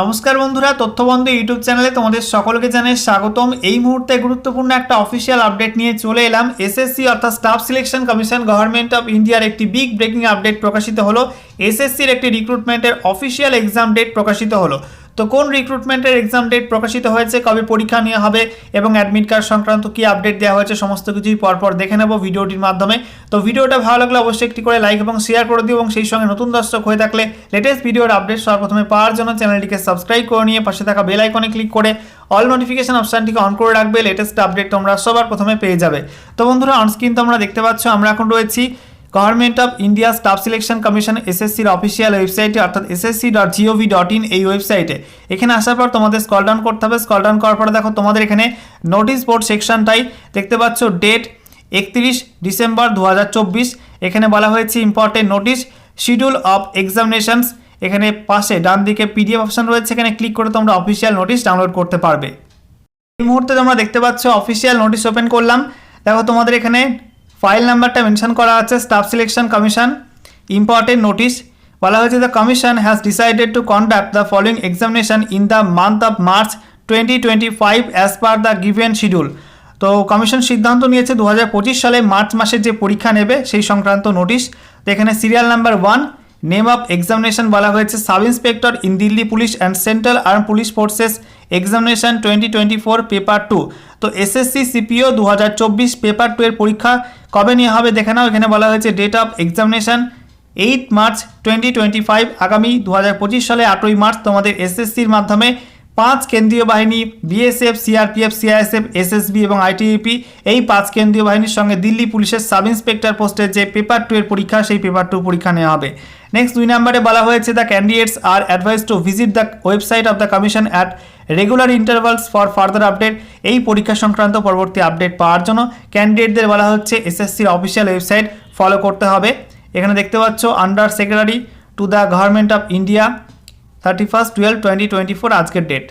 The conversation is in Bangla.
নমস্কার বন্ধুরা, তথ্যবন্ধু ইউটিউব চ্যানেলে তোমাদের সকলকে জানাই স্বাগতম। এই মুহূর্তে গুরুত্বপূর্ণ একটা অফিসিয়াল আপডেট নিয়ে চলে এলাম। এসএসসি অর্থাৎ staff selection commission government of ইন্ডিয়ার একটি বিগ ব্রেকিং আপডেট প্রকাশিত হলো। এসএসসির একটি রিক্রুটমেন্টের অফিসিয়াল এক্সাম ডেট প্রকাশিত হলো। তো কোন রিক্রুটমেন্টের এক্সাম ডেট প্রকাশিত হয়েছে, কবে পরীক্ষা নেওয়া হবে এবং অ্যাডমিট কার্ড সংক্রান্ত কী আপডেট দেওয়া হয়েছে, সমস্ত কিছুই পরপর দেখে নেব ভিডিওটির মাধ্যমে। তো ভিডিওটা ভালো লাগলে অবশ্যই একটি করে লাইক এবং শেয়ার করে দিও এবং সেই সঙ্গে নতুন দর্শক হয়ে থাকলে লেটেস্ট ভিডিওর আপডেট সর্বপ্রথমে পাওয়ার জন্য চ্যানেলটিকে সাবস্ক্রাইব করে নিয়ে পাশে থাকা বেল আইকনে ক্লিক করে অল নোটিফিকেশন অপশানটিকে অন করে রাখবে লেটেস্ট আপডেট তোমরা সবার প্রথমে পেয়ে যাবে। তো বন্ধুরা অনস্ক্রিন তোমরা দেখতে পাচ্ছ, আমরা এখন রয়েছি government of India staff selection commission এসএসসির অফিসিয়াল ওয়েবসাইটে অর্থাৎ SSC dot gov dot in এই ওয়েবসাইটে এখানে আসার পর তোমাদের স্কল ডাউন করতে হবে। স্কল ডাউন করার পরে দেখো তোমাদের এখানে নোটিশ বোর্ড সেকশনটাই দেখতে পাচ্ছ। ডেট একত্রিশ ডিসেম্বর দু হাজার চব্বিশ। এখানে বলা হয়েছে important notice schedule of examinations এখানে পাশে ডান দিকে পিডিএফ অপশন রয়েছে। এখানে ক্লিক করে তোমরা অফিসিয়াল নোটিশ ডাউনলোড করতে পারবে। এই মুহূর্তে তোমরা দেখতে পাচ্ছ অফিসিয়াল নোটিশ ওপেন করলাম। দেখো তোমাদের এখানে ফাইল নাম্বারটা মেনশন করা আছে, staff selection commission. Important notice, বলা হয়েছে the commission has decided to conduct the following examination in the month of March twenty twenty five as per the given schedule তো কমিশন সিদ্ধান্ত নিয়েছে দু হাজার পঁচিশ সালে মার্চ মাসে যে পরীক্ষা নেবে, সেই সংক্রান্ত নোটিশ। তো এখানে serial number one name of examination বলা হয়েছে, sub inspector in Delhi police and central arm police forces examination twenty twenty four, paper two. তো এসএসসি সিপিও দু হাজার চব্বিশ, পেপার টু এর পরীক্ষা কবে নেওয়া হবে দেখে নাও, এখানে বলা হয়েছে date of examination eight March twenty twenty five আগামী দু হাজার পঁচিশ সালে আটই মার্চ তোমাদের এসএসসির মাধ্যমে পাঁচ কেন্দ্রীয় বাহিনী, বিএসএফ, সিআরপিএফ, সিআইএসএফ, এসএসবি এবং আইটিইপি, এই পাঁচ কেন্দ্রীয় বাহিনীর সঙ্গে দিল্লি পুলিশের সাব ইন্সপেক্টর পোস্টের যে পেপার টু এর পরীক্ষা, সেই পেপার টু পরীক্ষা নেওয়া হবে। নেক্সট দুই নম্বরে বলা হয়েছে the candidates are advise to visit the website of the commission at regular intervals for further update এই পরীক্ষা সংক্রান্ত পরবর্তী আপডেট পাওয়ার জন্য ক্যান্ডিডেটদের বলা হচ্ছে, এসএসসির অফিসিয়াল ওয়েবসাইট ফলো করতে হবে। এখানে দেখতে পাচ্ছ under secretary to the government of India thirty first twelve twenty twenty four আজকের ডেট